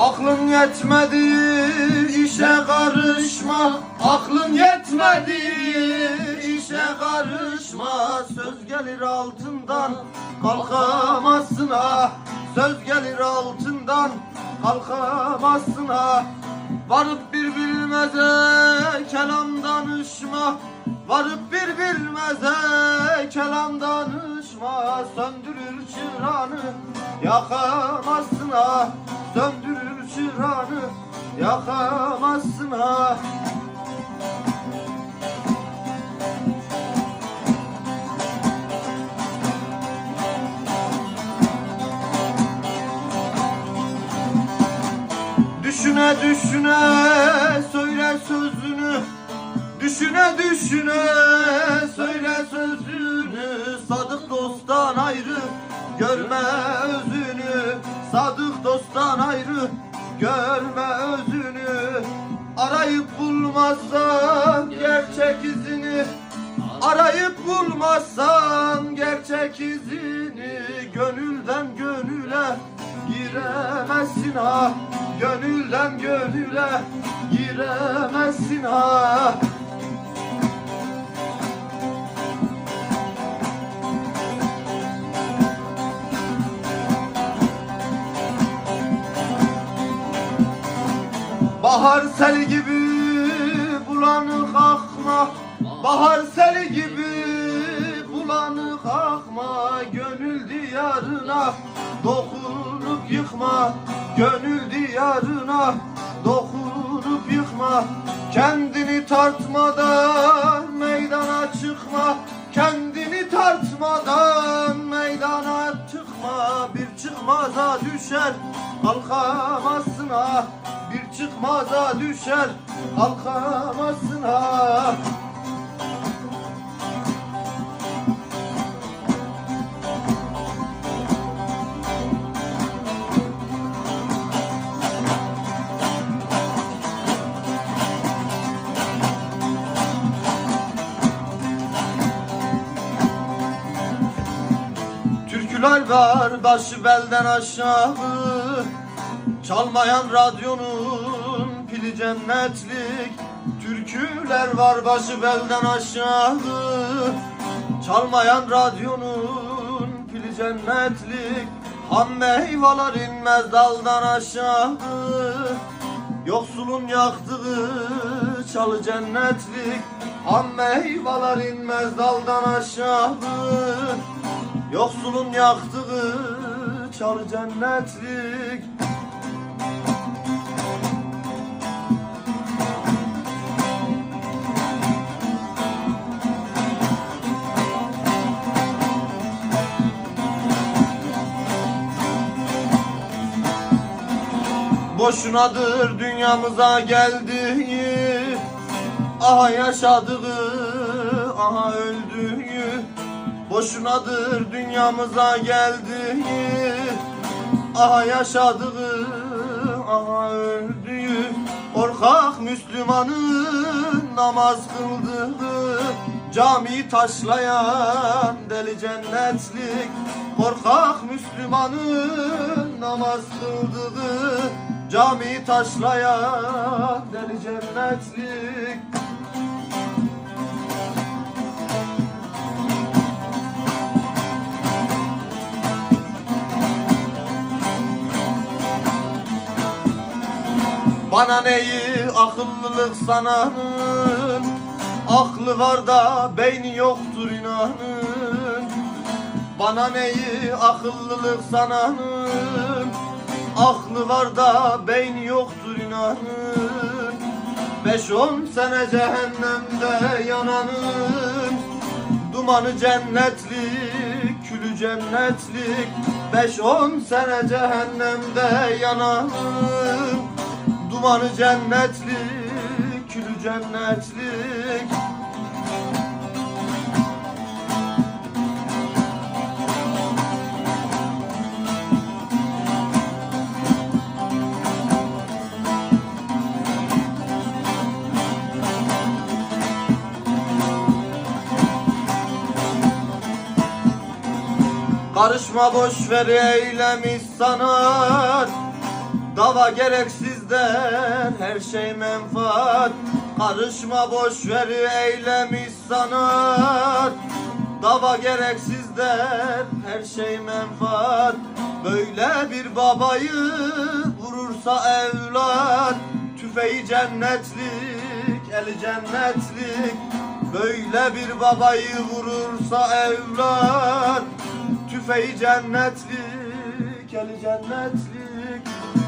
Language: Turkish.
Aklın yetmedi işe karışma. Aklın yetmedi işe karışma. Söz gelir altından kalkamazsın ah Söz gelir altından kalkamazsın ah Varıp bir bilmeze kelam danışma. Varıp bir bilmeze kelam danışma. Söndürür çırağını yakamazsın ah Söndürür çırağını yakamazsın ah Düşüne düşüne söyle sözünü. Düşüne düşüne söyle sözünü. Sadık dosttan ayrı görme özünü. Sadık dosttan ayrı görme özünü Arayıp bulmazsan gerçek izini. Arayıp bulmazsan gerçek izini Gönülden gönüle giremezsin ah Gönülden gönüle giremezsin ah Bahar sel gibi bulanık akma Bahar sel gibi bulanık akma Gönül diyarına dokunup yıkma Gönül diyarına dokunup yıkma Kendini tartmadan meydana çıkma Kendini tartmadan meydana çıkma Bir çıkmaza düşer kalkamazsın ah Bir çıkmaza düşer. Kalkamazsın ah Türküler başı belden aşağı Çalmayan radyonun pili cennetlik Türküler var başı belden aşağı Çalmayan radyonun pili cennetlik Ham meyveler inmez daldan aşağı Yoksulun yaktığı çalı cennetlik Ham meyveler inmez daldan aşağı Yoksulun yaktığı çalı cennetlik Boşunadır dünyamıza geldiği. Aha yaşadığı, aha öldüğü. Boşunadır dünyamıza geldiği. Aha yaşadığı, aha öldüğü. Korkak Müslümanın namaz kıldığı. Cami taşlayan deli cennetlik. Korkak Müslümanın namaz kıldığı Cami taşlayan deli cennetlik. Bana neyi akıllılık sananın? Aklı var da beyni yoktur inanın. Bana neyi akıllılık sananın Aklı var da beyni yoktur inanın. Beş on sene cehennemde yananın. Dumanı cennetlik, külü cennetlik Beş on sene cehennemde yananın. Dumanı cennetlik, külü cennetlik Karışma boş ver eylemiş sanat. Dava gereksizden her şey menfaat. Karışma boş ver eylemi sanat. Dava gereksizden her şey menfaat. Böyle bir babayı vurursa evlat. Tüfeği cennetlik, eli cennetlik. Böyle bir babayı vurursa evlat tüfeği cennetlik, eli cennetlik.